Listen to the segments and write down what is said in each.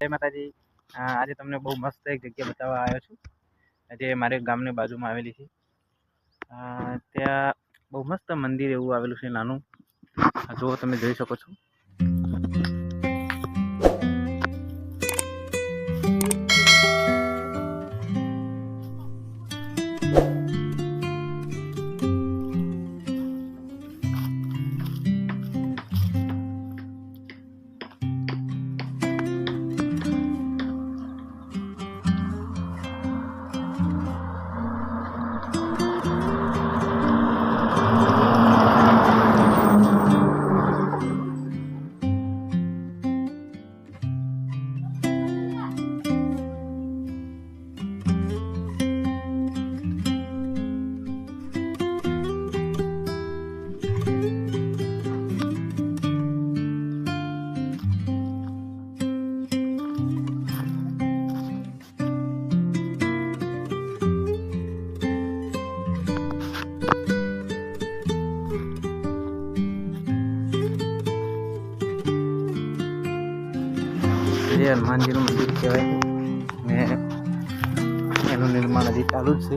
જય માતાજી. આજે તમને બહુ મસ્ત એક જગ્યા બતાવવા આવ્યો છું. જે મારે ગામની બાજુમાં આવેલી છે. ત્યાં બહુ મસ્ત મંદિર એવું આવેલું છે નાનું. જુઓ, તમે જોઈ શકો છો. જે હનુમાનજીનું મંદિર કહેવાય છે. ને એનું નિર્માણ હજી ચાલુ જ છે.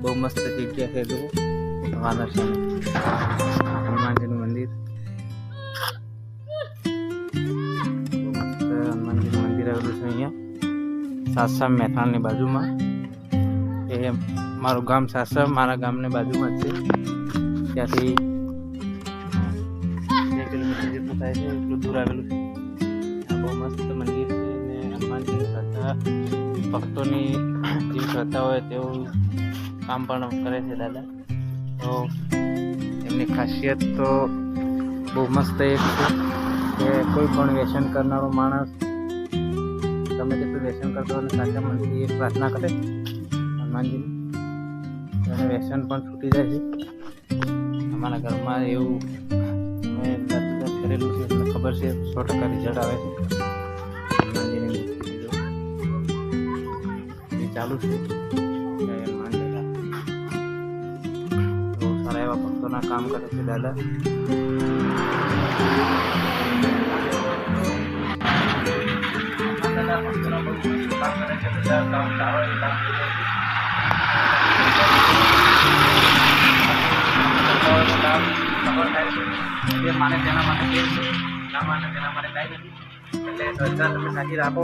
બહુ મસ્ત જગ્યા છે જુઓ વાનર સામે હનુમાનજીનું મંદિર. હનુમાનજીનું મંદિર આવેલું છે અહીંયા. સાસમ મહેસાણની બાજુમાં. એ મારું ગામ સાસમ મારા ગામની બાજુમાં જ છે. ત્યાંથી બે કિલોમીટર જેટલું થાય છે, એટલું દૂર આવેલું છે. બહુ મસ્ત મંદિર છે અને હનુમાનજીની શ્રદ્ધા ભક્તોની જે શ્રદ્ધા હોય તેવું કામ પણ કરે છે દાદા. તો એમની ખાસિયત તો બહુ મસ્ત એક છે કે કોઈ પણ વ્યસન કરનારો માણસ તમે જે વ્યસન કરતો અને સાચા મનથી એક પ્રાર્થના કરે, હનુમાનજીની અને વ્યસન પણ છૂટી જાય છે. અમારા ઘરમાં એવું અમે કરેલું છે એટલે ખબર છે, સો ટકા રિઝલ્ટ આવે છે. ચાલુ છે. સારા એવા ભક્તોના કામ કરે છે, દાદા. કામ કરે સફળ થાય છે. જે માને તેના માટે કે છે ના માને તેના માટે કાંઈ નથી એટલે શ્રદ્ધા તમે સાચી રાખો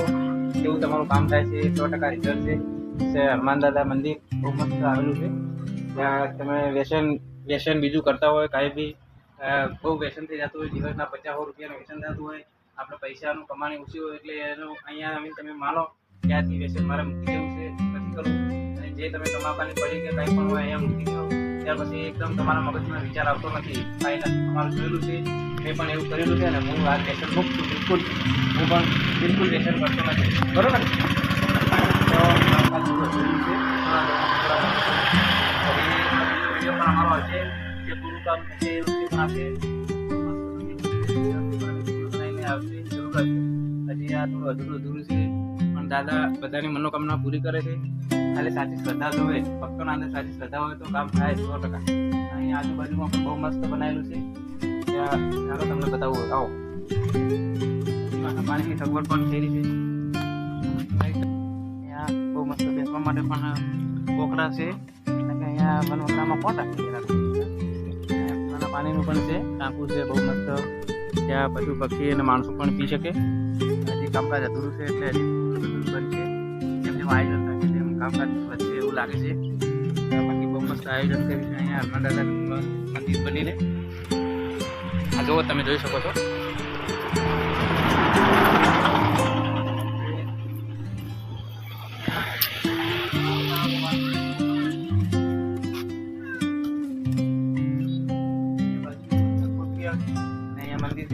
એવું તમારું કામ થાય છે, સો ટકા રિઝલ્ટ છે. હનુમાન દાદા મંદિર બહુ મસ્ત આવેલું છે. ત્યાં તમે વ્યસન વ્યસન બીજું કરતા હોય, કાંઈ બી બહુ વ્યસન થઈ જતું હોય, દિવસના પચાસો રૂપિયાનું વ્યસન થતું હોય, આપણે પૈસાનું કમાણી ઓછી હોય એટલે એનું અહીંયા આવીને તમે માનો ત્યાંથી વ્યસન મારે મૂકી દેવું છે નથી કરવું અને જે તમે કમાવાની પડી કે કંઈ પણ હોય, અહીંયા મૂકી દો ત્યાર પછી એકદમ તમારા મગજમાં વિચાર આવતો નથી. ફાઇનલ તમારું જોયેલું છે. મેં પણ એવું કરેલું છે અને હું આ ટેન્શન મુક્ત છું, બિલકુલ. હું પણ બિલકુલ ટેન્શન કરતો નથી. બરોબર છે. એ પણ આપશે આવશે. હજી આ થોડું અધૂરું અધૂરું છે. પણ દાદા બધાની મનોકામના પૂરી કરે છે. ખાલી સાચી શ્રદ્ધા જોવે ભક્તોના અંદર સાચી શ્રદ્ધા હોય તો કામ થાય સો ટકા. અહીં આજુબાજુમાં પણ બહુ મસ્ત બનાવેલું છે. ત્યાં તમને બતાવું. આવો. પાણીની સગવડ પણ થયેલી છે. અહીંયા બહુ મસ્ત બેસવા માટે પણ કોકડા છે. અહીંયા વનવગડામાં કોણ રાખી નાના પાણીનું પણ છે. ટાંકું છે, બહુ મસ્ત. ત્યાં પશુ, પક્ષી અને માણસો પણ પી શકે. હજી કામકાજ અધૂરું છે એટલે હજી બધું બનશે જેમ જેમ આયોજન કામકાજ વધશે એવું લાગે છે. બાકી બહુ મસ્ત આયોજન કર્યું છે. અહીંયા હનુમાન દાદાનું મંદિર બનીને. આ જુઓ, તમે જોઈ શકો છે.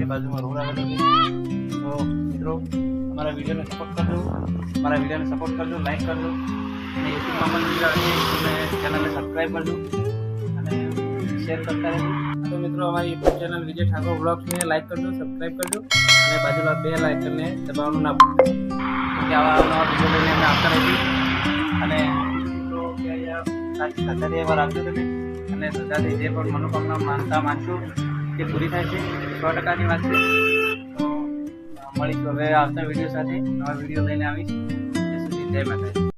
બાજુમાં રોડ આવેલો છે. તો મિત્રો, અમારા વિડીયોને સપોર્ટ કરજો. મારા વિડીયોને સપોર્ટ કરજો લાઈક કરજો. અને યુટ્યુબમાં પણ વીડિયો છે. તમે ચેનલને સબસ્ક્રાઈબ કરજો. અને શેર કરતા રહેજો. તો મિત્રો, અમારી યુટ્યુબ ચેનલ વિજય ઠાકોર બ્લોગ્સને લાઈક કરજો સબસ્ક્રાઈબ કરજો. અને બાજુમાં બે લાઇકનને દબાવવાનું ના ભૂલતા કે આવા નવા વીડિયો લઈને અમે આવતા રહીશું. અને મિત્રો સાચી શ્રદ્ધાથી એવા રાખજો તમે. અને સજાથી જે પણ મનોકામના માનતા માનશો તે પૂરી થાય છે. સો ટકાની વાત છે. તો મળીશું હવે આવતા વીડિયો સાથે. નવા વીડિયો લઈને આવીશ. જય માતાજી.